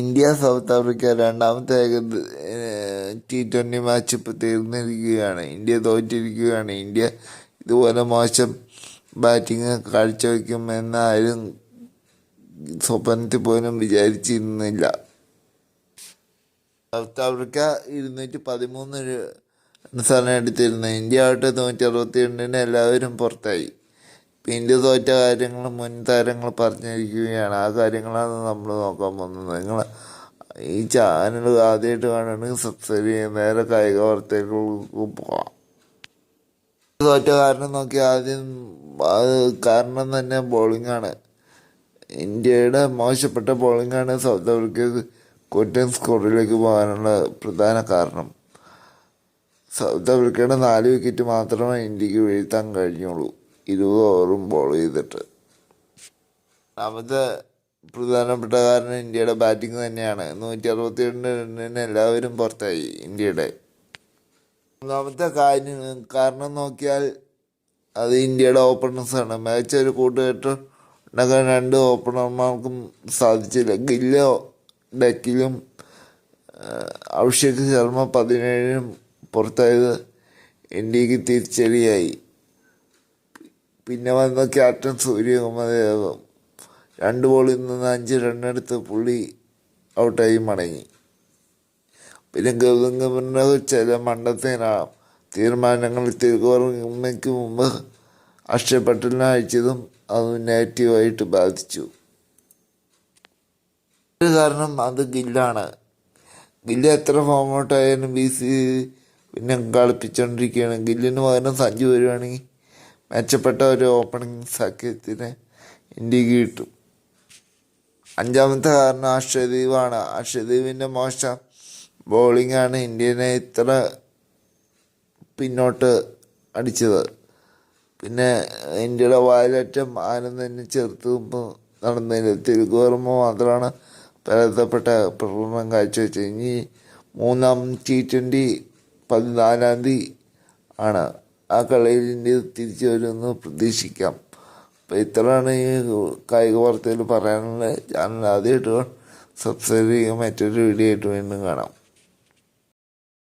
India South Africa രണ്ടാമത്തെ T twenty match ഇപ്പോൾ തീർന്നിരിക്കുകയാണ്. ഇന്ത്യ തോറ്റിരിക്കുകയാണ്. ഇന്ത്യ ഇതുപോലെ മോശം ബാറ്റിംഗ് കാഴ്ചവെക്കും എന്നാലും സ്വപ്നത്തിൽ പോലും വിചാരിച്ചിരുന്നില്ല. സൗത്ത് ആഫ്രിക്ക ഇരുന്നൂറ്റി പതിമൂന്ന് റൺസാണ് എടുത്തിരുന്നത്. ഇന്ത്യ ആവട്ടെ നൂറ്റി അറുപത്തി രണ്ടിന് എല്ലാവരും പുറത്തായി. ഇന്ത്യ തോറ്റ കാര്യങ്ങൾ മുൻ താരങ്ങൾ പറഞ്ഞിരിക്കുകയാണ്. ആ കാര്യങ്ങളാണ് നമ്മൾ നോക്കാൻ പോകുന്നത്. നിങ്ങൾ ഈ ചാനൽ ആദ്യമായിട്ട് കാണുകയാണെങ്കിൽ സബ്സ്ക്രൈബ് ചെയ്യാൻ നേരെ കായിക വാർത്തകൾക്ക് പോകാം തോറ്റ കാരണം നോക്കി ആദ്യം അത് കാരണം തന്നെ ബോളിംഗ് ആണ്. ഇന്ത്യയുടെ മോശപ്പെട്ട ബോളിംഗ് ആണ് സൗത്ത് ആഫ്രിക്ക കൊറ്റൻ സ്കോറിലേക്ക് പോകാനുള്ള പ്രധാന കാരണം. സൗത്ത് ആഫ്രിക്കയുടെ നാല് വിക്കറ്റ് മാത്രമേ ഇന്ത്യയ്ക്ക് വീഴ്ത്താൻ കഴിഞ്ഞുള്ളൂ. ഇരുപത് ഓവറും ബോൾ ചെയ്തിട്ട്. രണ്ടാമത്തെ പ്രധാനപ്പെട്ട കാരണം ഇന്ത്യയുടെ ബാറ്റിംഗ് തന്നെയാണ്. നൂറ്റി അറുപത്തി രണ്ട് റണ്ണിന് എല്ലാവരും പുറത്തായി ഇന്ത്യയുടെ. ഒന്നാമത്തെ കാര്യം കാരണം നോക്കിയാൽ അത് ഇന്ത്യയുടെ ഓപ്പണേഴ്സാണ് മികച്ച ഒരു കൂട്ടുകെട്ട് ഉണ്ടാക്കാൻ രണ്ട് ഓപ്പണർമാർക്കും സാധിച്ചില്ല. ഗില്ലോ ഡക്കിലും അഭിഷേക് ശർമ്മ പതിനേഴിനും പുറത്തായത് ഇന്ത്യയ്ക്ക് തിരിച്ചടിയായി. പിന്നെ വന്ന ക്യാപ്റ്റൻ സൂര്യകുമാർ യാദവ്. രണ്ട് ബോളിൽ നിന്ന് അഞ്ച് റണ്ണെടുത്ത് പുള്ളി ഔട്ടായി മടങ്ങി. പിന്നെ ഗൗതം ഗംഭീറിന്റെ ചില മണ്ടത്തേനാണ് തീരുമാനങ്ങൾ തിരുവോർമ്മയ്ക്ക് മുമ്പ് അക്ഷയ് പട്ടേലിനെ അയച്ചതും അത് നെഗറ്റീവായിട്ട് ബാധിച്ചു. ഒരു കാരണം അത് ഗില്ലാണ്. ഗില്ല് എത്ര ഫോം ഔട്ട് ആയാലും ബി സി പിന്നെ കളിപ്പിച്ചുകൊണ്ടിരിക്കുകയാണ് ഗില്ലിന് പകരം സഞ്ജു വരുവാണെങ്കിൽ മെച്ചപ്പെട്ട ഒരു ഓപ്പണിംഗ് സഖ്യത്തിന് ഇന്ത്യയ്ക്ക് കിട്ടും. അഞ്ചാമത്തെ കാരണം അക്ഷയദീപാണ്. അക്ഷയദീപിന്റെ മോശം ബോളിംഗാണ് ഇന്ത്യനെ ഇത്ര പിന്നോട്ട് അടിച്ചത്. പിന്നെ ഇന്ത്യയുടെ വായിലറ്റം ആരും തന്നെ ചെറുത്ത് നടന്നില്ല. തിരുക്കുവർമ്മ മാത്രമാണ് പരാജയപ്പെട്ട പ്രകടനം കാഴ്ചവെച്ചത്. ഇനി മൂന്നാം ടി ട്വന്റി പതിനാലാം തീയതി ആണ്. ആ ഇന്ത്യ തിരിച്ചു വരുമെന്ന് പ്രതീക്ഷിക്കാം. അപ്പോൾ ഇത്രയാണ് ഈ കായിക വാർത്തയിൽ പറയാനുള്ളത്. ചാനൽ ആദ്യമായിട്ട് സബ്സ്ക്രൈബ് ചെയ്യുക. മറ്റൊരു വീഡിയോ ആയിട്ട് വീണ്ടും കാണാം.